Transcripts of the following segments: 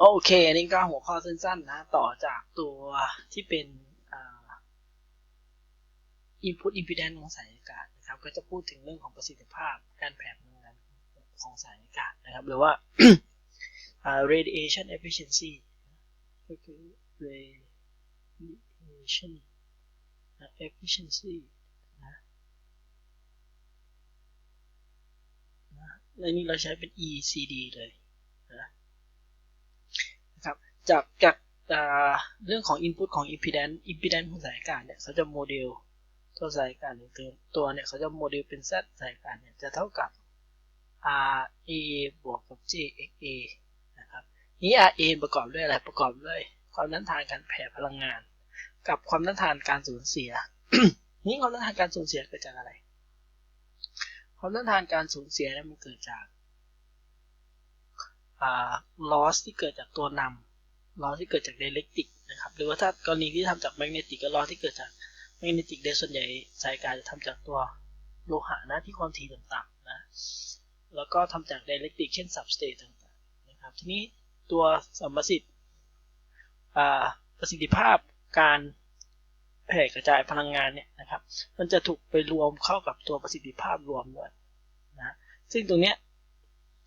โอเค อันนี้ก็หัวข้อสั้นๆ นะ ต่อจากตัวที่เป็นอ่า input impedance ของสายอากาศนะครับ ก็จะพูดถึงเรื่องของประสิทธิภาพ การแผ่พลังงานของสายอากาศนะครับ หรือว่า radiation efficiency ก็คือ radiation efficiency นะนะและนี่เราใช้เป็น ECD เลยนะ จากจากเรื่องของ input ของ impedance impedance ของสายอากาศเนี่ยเขาจะโมเดลตัวสายอากาศหนึ่งตัวตัวเนี่ยเขาจะโมเดลเป็น Z สายอากาศเนี่ยจะเท่ากับ RA บวกกับ JXA นะครับนี้ RA ประกอบด้วยอะไรประกอบด้วยความต้านทานการแผ่พลังงาน กับความต้านทานการสูญเสีย นี่ความต้านทานการสูญเสียเกิดจากอะไร ความต้านทานการสูญเสียเนี่ยมันเกิดจากอ่า loss ที่เกิดจากตัวนำ loss ที่เกิดจาก dielectric นะครับ หรือว่าถ้ากรณีที่ทำจาก magnetic ก็ loss ที่เกิดจาก magnetic โดยส่วนใหญ่สายการจะทำจากตัวโลหะนะที่ความถี่ต่างๆนะ แล้วก็ทำจาก dielectric เช่น substrate ต่างๆนะครับ ทีนี้ตัวสัมประสิทธิ์ประสิทธิภาพการแผ่กระจายพลังงานเนี่ยนะครับ มันจะถูกไปรวมเข้ากับตัวประสิทธิภาพรวมด้วยนะ ซึ่งตรงเนี้ย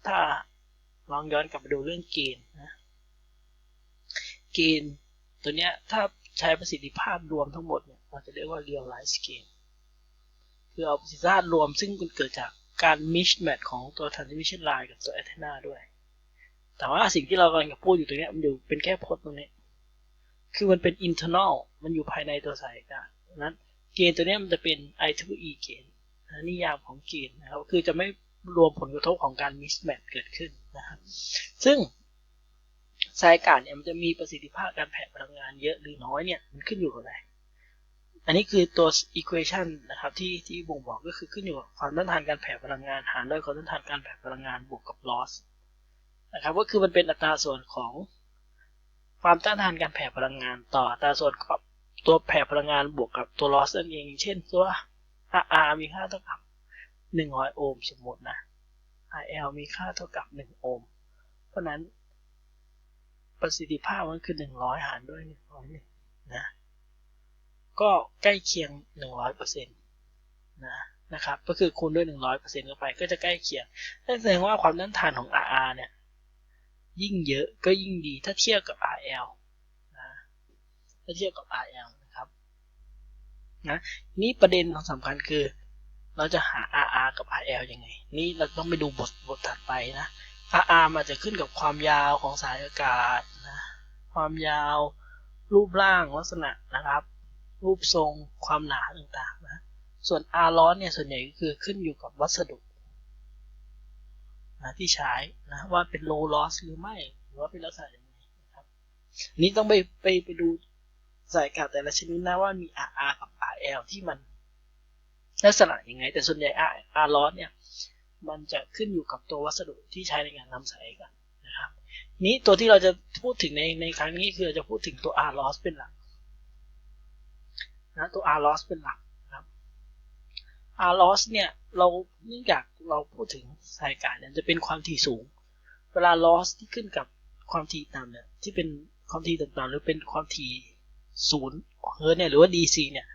ถ้าลองย้อนกลับมาดูเรื่องเกณฑ์นะ เกณฑ์ตัวเนี้ยถ้าใช้ประสิทธิภาพรวมทั้งหมดเนี่ยเราจะเรียกว่า realize gain คือเอาประสิทธิภาพรวมซึ่งมันเกิดจากการ mismatch ของตัว transmission line กับตัว antenna ด้วย แต่ว่าสิ่งที่เรากำลังจะพูดอยู่ตรงเนี้ยมันอยู่เป็นแค่พจน์ตรงนี้ คือมันเป็น internal มันอยู่ภายในตัวสายอากาศนั้นเกณฑ์ตัวเนี้ยมันจะเป็น IEEE เกณฑ์นะนิยามของเกณฑ์นะครับ คือจะไม่รวมผลกระทบของการ mismatch เกิดขึ้นนะครับ ซึ่ง สายอากาศเนี่ยมันจะมีประสิทธิภาพการแผ่พลังงานเยอะหรือน้อยเนี่ยมันขึ้นอยู่กับอะไร อันนี้คือตัว equation นะครับที่ที่บ่งบอกก็คือขึ้นอยู่กับความต้านทานการแผ่พลังงานหารด้วยความต้านทานการแผ่พลังงานบวกกับ loss นะครับก็คือมันเป็นอัตราส่วนของความต้านทานการแผ่พลังงานต่ออัตราส่วนกับตัวแผ่พลังงานบวกกับตัว loss นั่นเอง เช่นตัว R มีค่าเท่ากับ 100 โอห์มสมมตินะ RL มีค่าเท่ากับ 1 โอห์ม เพราะนั้น ประสิทธิภาพมันคือ 100 หารด้วย 100นี่นะ ก็ใกล้เคียง 100%นะนะครับ ก็คือคูณด้วย 100%เข้าไป ก็จะใกล้เคียง นั่นแสดงว่าความต้านทานของ RR เนี่ย ยิ่งเยอะก็ยิ่งดีถ้าเทียบกับ RL นะถ้าเทียบกับ RL นะครับ นะ นี่ประเด็นสำคัญคือ เราจะหา RR กับ RL ยังไง นี่เราต้องไปดูบทบทถัดไปนะ RR มันจะขึ้นกับความยาวของสายอากาศนะความยาวรูปร่างลักษณะนะครับ รูปทรงความหนาต่างๆนะส่วน R loss เนี่ยส่วนใหญ่ก็คือขึ้นอยู่กับวัสดุนะที่ใช้นะว่าเป็น low loss หรือไม่หรือว่าเป็นลักษณะยังไงนะครับนี้ต้องไปไปไปดูสายอากาศแต่ละชนิดนะว่ามี RR กับ RL ที่มันลักษณะยังไง แต่ส่วนใหญ่ R R loss เนี่ย มันจะขึ้นอยู่กับตัววัสดุที่ใช้ในการนำสายกันนะครับ นี้ตัวที่เราจะพูดถึงในในครั้งนี้คือเราจะพูดถึงตัว R loss เป็นหลักนะตัว R loss เป็นหลักนะครับ R loss เนี่ยเราเนื่องจากเราพูดถึงสายการเนี่ยจะเป็นความถี่สูง เวลา loss ที่ขึ้นกับความถี่ต่ำเนี่ยที่เป็นความถี่ต่ำๆหรือเป็นความถี่ศูนย์เฮิร์ตเนี่ยหรือว่า DC เนี่ย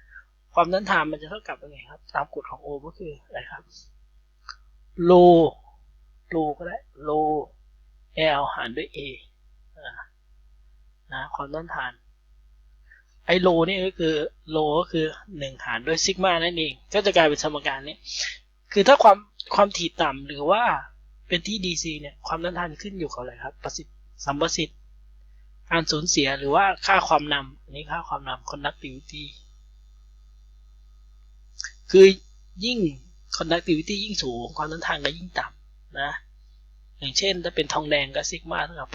ความต้านทานมันจะเท่ากับยังไงครับ ตามกฎของโอห์มก็คืออะไรครับ โลโลก็ได้โล L หารด้วย A นะความต้านทาน ไอโลนี่ก็คือโลก็คือ 1 หารด้วยซิกมานั่นเอง ก็จะกลายเป็นสมการนี้ คือถ้าความความถี่ต่ำหรือว่าเป็นที่ DC เนี่ย ความต้านทานขึ้นอยู่กับอะไรครับ ประสิทธิ์สัมประสิทธิ์การสูญเสียหรือว่าค่าความนำอันนี้ค่าความนำ conductivity คือยิ่ง conductivity ยิ่งสูง ความต้านทานก็ยิ่งต่ำนะ อย่างเช่น ถ้าเป็นทองแดงก็ซิกมาเท่ากับ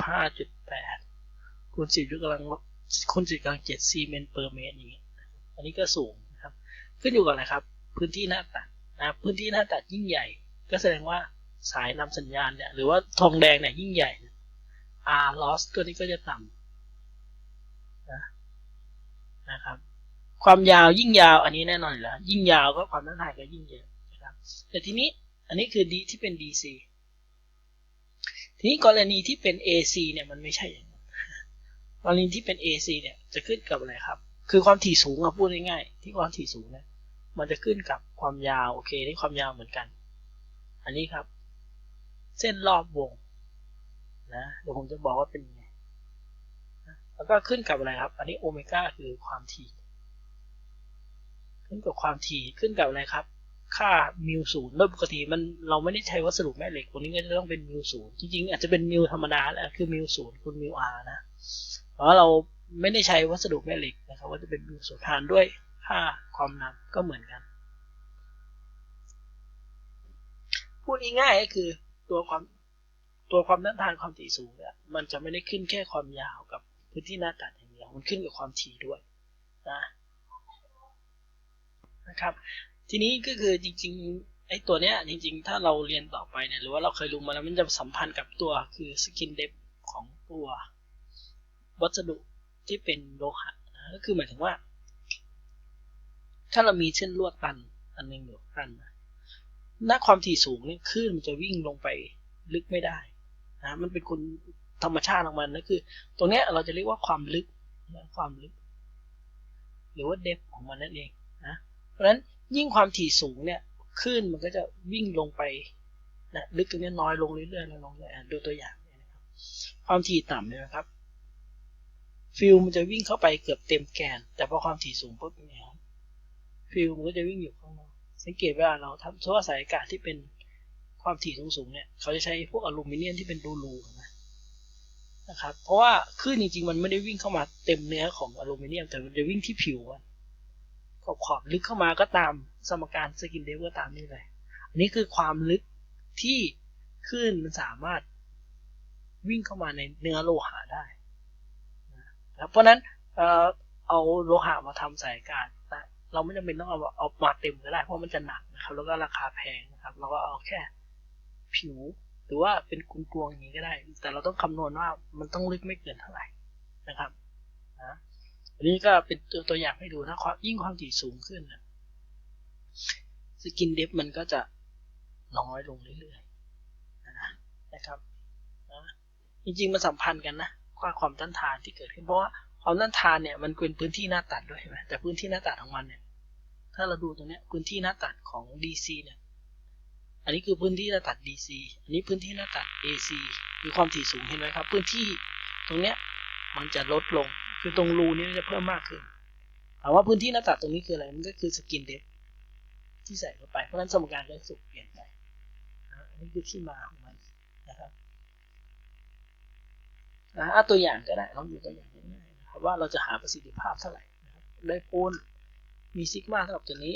5.8 คูณ 10ยกกำลังคูณ 10กำลัง 7 ซีเมนต์เปอร์เมตรอย่างนี้อันนี้ก็สูงนะครับ ขึ้นอยู่กับอะไรครับ พื้นที่หน้าตัดนะ พื้นที่หน้าตัดยิ่งใหญ่ ก็แสดงว่าสายนำสัญญาณเนี่ย หรือว่าทองแดงเนี่ยยิ่งใหญ่ R loss ตัวนี้ก็จะต่ำนะนะครับ ความยาวยิ่งยาวอันนี้แน่นอนอยู่แล้ว ยิ่งยาวก็ความต้านทานก็ยิ่งเยอะ แต่ทีนี้อันนี้คือดีที่เป็น DC ทีนี้กรณีที่เป็น AC เนี่ยมันไม่ใช่อย่างนั้นกรณีที่เป็น AC เนี่ยจะขึ้นกับอะไรครับ คือความถี่สูงอะพูดง่ายๆที่ความถี่สูงเนี่ยมันจะขึ้นกับความยาวโอเคนี่ความยาวเหมือนกัน อันนี้ครับ เส้นรอบวงนะเดี๋ยวผมจะบอกว่าเป็นยังไงนะแล้วก็ขึ้นกับอะไรครับ อันนี้โอเมก้าคือความถี่ ขึ้นกับความถี่ขึ้นกับอะไรครับ ค่ามิวศูนย์โดยปกติมันเราไม่ได้ใช้วัสดุแม่เหล็กตัวนี้ก็จะต้องเป็นมิวศูนย์จริงๆอาจจะเป็นมิวธรรมดาแหละคือมิวศูนย์คูณมิวอาร์นะเพราะเราไม่ได้ใช้วัสดุแม่เหล็กนะครับว่าจะเป็นมิวศูนย์หารด้วยค่าความหนักก็เหมือนกัน พูดง่ายๆก็คือตัวความตัวความต้านทานความถี่สูงเนี่ยมันจะไม่ได้ขึ้นแค่ความยาวกับพื้นที่หน้าตัดอย่างเดียวมันขึ้นกับความถี่ด้วยนะนะครับ ทีนี้ก็คือจริง ๆ ไอ้ตัวเนี้ย จริง ๆ ถ้าเราเรียนต่อไปเนี่ยหรือว่าเราเคยรู้มาแล้วมันจะสัมพันธ์กับตัวคือสกินเดฟของตัววัสดุที่เป็นโลหะนะก็คือหมายถึงว่า ถ้าเรามีเส้นลวดตัน อันหนึ่งอยู่ตันนะณความถี่สูงเนี่ยคลื่นมันจะวิ่งลงไปลึกไม่ได้นะมันเป็นคุณธรรมชาติของมันนะคือ ตรงเนี้ยเราจะเรียกว่าความลึกนะความลึก หรือว่าเดฟของมันนั่นเองนะ เพราะฉะนั้นยิ่งความถี่สูงเนี่ยคลื่นมันก็จะวิ่งลงไปนะลึกตรงนี้น้อยลงเรื่อยๆลงเรื่อยๆดูตัวอย่างนะครับ ความถี่ต่ำเนี่ยนะครับ ฟิลมันจะวิ่งเข้าไปเกือบเต็มแกน แต่พอความถี่สูงปุ๊บเนี่ยฟิลมันก็จะวิ่งอยู่ข้างนอกสังเกตเว่าเราทำทั่วสายอากาศที่เป็นความถี่สูงๆเนี่ยเขาจะใช้พวกอลูมิเนียมที่เป็นรูๆนะนะครับ เพราะว่าคลื่นจริงๆ มันไม่ได้วิ่งเข้ามาเต็มเนื้อของอลูมิเนียมแต่มันจะวิ่งที่ผิวมัน ขอบขอบลึกเข้ามาก็ตามสมการสกินเดฟก็ตามนี่เลยอันนี้คือความลึกที่คลื่นมันสามารถวิ่งเข้ามาในเนื้อโลหะได้นะครับเพราะนั้นเออเอาโลหะมาทำสายกาศนะเราไม่จำเป็นต้องเอาเอามาเต็มก็ได้เพราะมันจะหนักนะครับ แล้วก็ราคาแพงนะครับ เราก็เอาแค่ผิวหรือว่าเป็นกุนกวงอย่างนี้ก็ได้ แต่เราต้องคำนวณว่ามันต้องลึกไม่เกินเท่าไหร่นะครับ อันนี้ก็เป็นตัวตัวอย่างให้ดูนะความยิ่งความถี่สูงขึ้นนะสกินเดฟมันก็จะน้อยลงเรื่อยๆนะครับนะจริงๆมันสัมพันธ์กันนะความความต้านทานที่เกิดขึ้นเพราะว่าความต้านทานเนี่ยมันเป็นพื้นที่หน้าตัดด้วยเห็นไหมแต่พื้นที่หน้าตัดของมันเนี่ยถ้าเราดูตรงเนี้ยพื้นที่หน้าตัดของ DC เนี่ยอันนี้คือพื้นที่หน้าตัด DC อันนี้พื้นที่หน้าตัด AC มีความถี่สูงเห็นไหมครับ พื้นที่ตรงเนี้ยมันจะลดลง คือตรงรูนี้มันจะเพิ่มมากขึ้นถามว่าพื้นที่หน้าตัดตรงนี้คืออะไร มันก็คือสกินเดฟที่ใส่เข้าไป เพราะฉะนั้นสมการก็จะถูกเปลี่ยนไปอันนี้คือที่มาของมันนะครับนะเอาตัวอย่างก็ได้ลองดูตัวอย่างง่ายๆนะครับว่าเราจะหาประสิทธิภาพเท่าไหร่นะครับได้ปูนมีซิกมาเท่ากับตัวนี้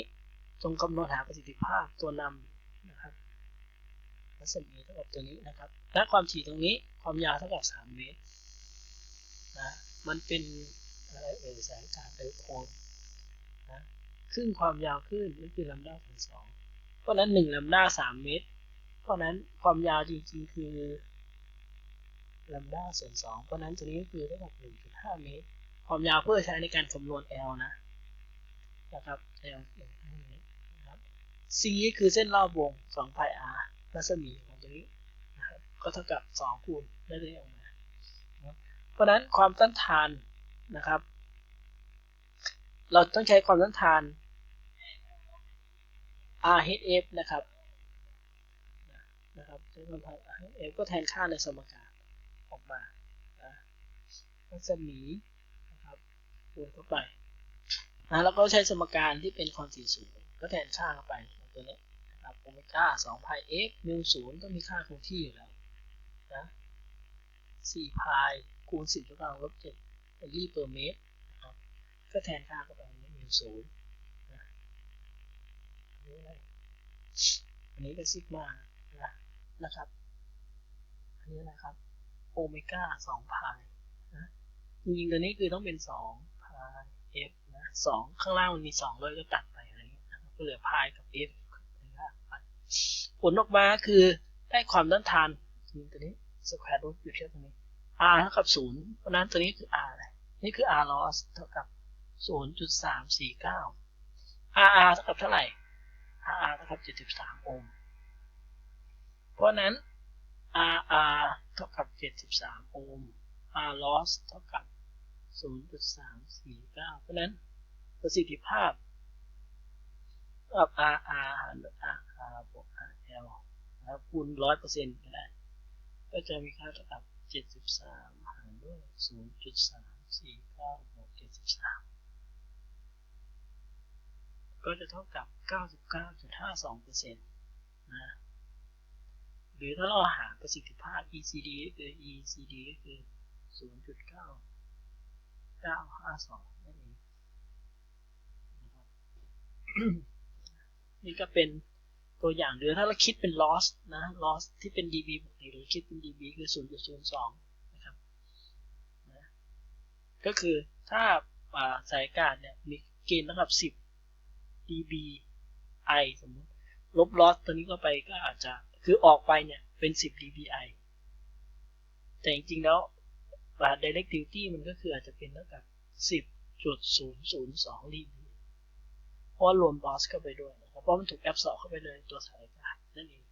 จงคำนวณหาประสิทธิภาพตัวนำนะครับรัศมีเท่ากับตัวนี้นะครับ และความถี่ตรงนี้ความยาวเท่ากับ 3 เมตรนะ มันเป็นอะไรเอ่ยสายอากาศไดโพลนะครึ่งความยาวขึ้นนี่นคือลำดาส่วนสองเพราะนั้น1ลำด้า3เมตร เพราะนั้นความยาวจริงๆคือลำดาส่วนสองเพราะนั้นตัวนี้ก็คือเท่ากับ1.5เมตร ความยาวเพื่อใช้ในการคำนวณ L นะนะครับ L นะครับ C คือเส้นรอบวง2 pi r รัศมีของตัวนี้นะครับก็เท่ากับ2คูณได้เลยออกมา เพราะนั้นความต้านทานนะครับ เราต้องใช้ความต้านทาน RHF นะครับนะครับใช้ความต้านทาน RHF ก็แทนค่าในสมการออกมานะรัศมีนะครับคูณเข้าไปนะแล้วก็ใช้สมการที่เป็นความถี่สูงก็แทนค่าเข้าไปตัวนี้นะครับโอเมก้า2 pi x มิวศูนย์ต้องมีค่าคงที่อยู่แล้วนะ4 pi คูณ10ยกกำลังลบ7มิลลิเปอร์เมตรนะครับก็แทนค่าเข้าไปในมิวศูนย์นะอันนี้อะไรอันนี้ก็ซิกมานะนะครับ อันนี้นะครับโอเมก้า2 pi นะจริงๆตัวนี้คือต้องเป็น2 pi f นะ2ข้างล่างมันมี2เลยก็ตัดไปอะไรเงี้ยก็เหลือ pi กับ f ผลออกมาคือได้ความต้านทานตัวนี้ square root อยู่ที่ตรงนี้ r เท่ากับ0เพราะนั้นตัวนี้คือ r อะไรนี่คือ r loss เท่ากับ0.349 r r เท่ากับเท่าไหร่ r r เท่ากับ73โอห์มเพราะนั้น r r เท่ากับ73โอห์ม r loss เท่ากับ0.349เพราะนั้นประสิทธิภาพกับ RR หาร RR บวก RL นะครับคูณ100%ก็ได้ ก็จะมีค่าเท่ากับ 73 หารด้วย 0.34973 ก็จะเท่ากับ 99.52%นะหรือถ้าเราหาประสิทธิภาพ ECD ก็คือ ECD ก็คือ 0.9952 นั่นเองนะครับนี่ก็เป็น ตัวอย่างหรือถ้าเราคิดเป็น loss นะ loss ที่เป็น dB ปกติหรือคิดเป็น dB คือ 0.02 นะครับนะก็คือถ้าสายการเนี่ยมีเกณฑ์เท่ากับ 10 dB i สมมติลบ loss ตัวนี้ก็ไปก็อาจจะคือออกไปเนี่ยเป็น 10 dBi แต่จริงๆแล้ว directivity มันก็คืออาจจะเป็นเท่ากับ 10.002 dB เพราะรวม loss เข้าไปด้วยนะ เพราะมันถูกแอบสอบเข้าไปเลยตัวสายอากาศนั่นเอง